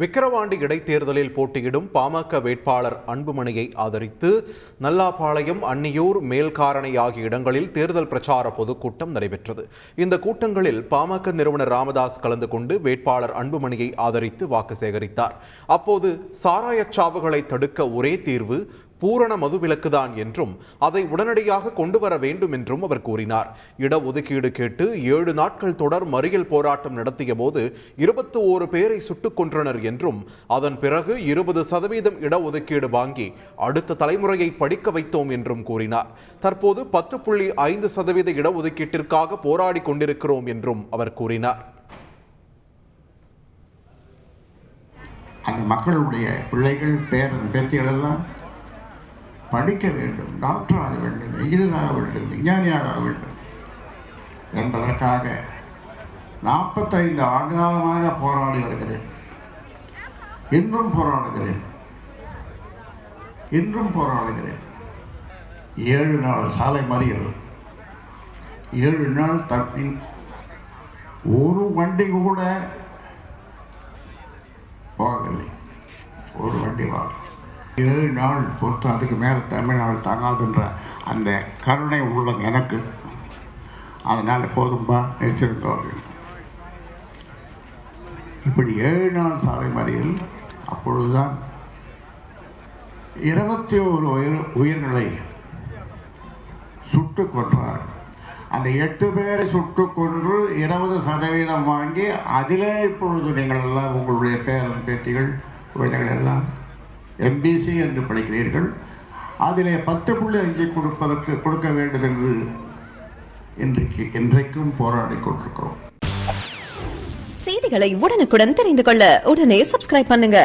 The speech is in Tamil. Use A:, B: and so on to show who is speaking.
A: விக்கிரவாண்டி இடைத்தேர்தலில் போட்டியிடும் பாமக வேட்பாளர் அன்புமணியை ஆதரித்து நல்லாபாளையம் அன்னியூர் மேல்காரணை ஆகிய இடங்களில் தேர்தல் பிரச்சார பொதுக்கூட்டம் நடைபெற்றது. இந்த கூட்டங்களில் பாமக நிறுவனர் ராமதாஸ் கலந்து கொண்டு வேட்பாளர் அன்புமணியை ஆதரித்து வாக்கு சேகரித்தார். அப்போது சாராயச்சாவுகளை தடுக்க ஒரே தீர்வு பூரண மதுவிலக்குதான் என்றும் அதை உடனடியாக கொண்டு வர வேண்டும் என்றும் அவர் கூறினார். இடஒதுக்கீடு கேட்டு ஏழு நாட்கள் தொடர் மறியல் போராட்டம் நடத்திய போது இருபத்தி ஓரு பேரை சுட்டுக் கொன்றனர் என்றும் அதன் பிறகு இருபது சதவீதம் இடஒதுக்கீடு வாங்கி அடுத்த தலைமுறையை படிக்க வைத்தோம் என்றும் கூறினார். தற்போது பத்து புள்ளி ஐந்து சதவீத இடஒதுக்கீட்டிற்காக போராடி கொண்டிருக்கிறோம் என்றும் அவர் கூறினார்.
B: அந்த மக்களுடைய பிள்ளைகள் பேரன் பேத்திகள் எல்லாம் படிக்க வேண்டும் டாக்டர் ஆக வேண்டும் இன்ஜினியர் ஆக வேண்டும் விஞ்ஞானியாக ஆக வேண்டும். என்பதற்காக நாற்பத்தைந்து ஆண்டுகாலமாக போராடி வருகிறேன். இன்றும் போராடுகிறேன். இன்றும் போராடுகிறேன். ஏழு நாள் சாலை மறியல். ஏழு நாள் தப்பின் ஒரு வண்டி கூட போகவில்லை. ஒரு வண்டி வாங்க. ஏழு நாள் பொறுத்து அதுக்கு மேலே தமிழ்நாடு தாங்காதுன்ற அந்த கருணை உள்ளம் எனக்கு. அதனால் போதும்பா நிறுத்திருந்தோம் அப்படின்னு. இப்படி ஏழு நாள் சாலை மறியல் அப்பொழுதுதான் இருபத்தி ஒரு உயிர் உயிர்களை சுட்டு கொன்றார். அந்த எட்டு பேரை சுட்டு கொன்று இருபது சதவீதம் வாங்கி அதிலே இப்பொழுது நீங்கள் எல்லாம் உங்களுடைய பேரன் பேத்திகள் குழந்தைகள் எல்லாம் எம்பிசி என்று படிக்கிறீர்கள். அதிலே பத்து புள்ளி அஞ்சு கொடுப்பதற்கு கொடுக்க வேண்டும் என்று இன்றைக்கு இன்றைக்கும் போராடி கொண்டிருக்கிறோம்.
C: செய்திகளை உடனுக்குடன் தெரிந்து கொள்ள உடனே சப்ஸ்கிரைப் பண்ணுங்க.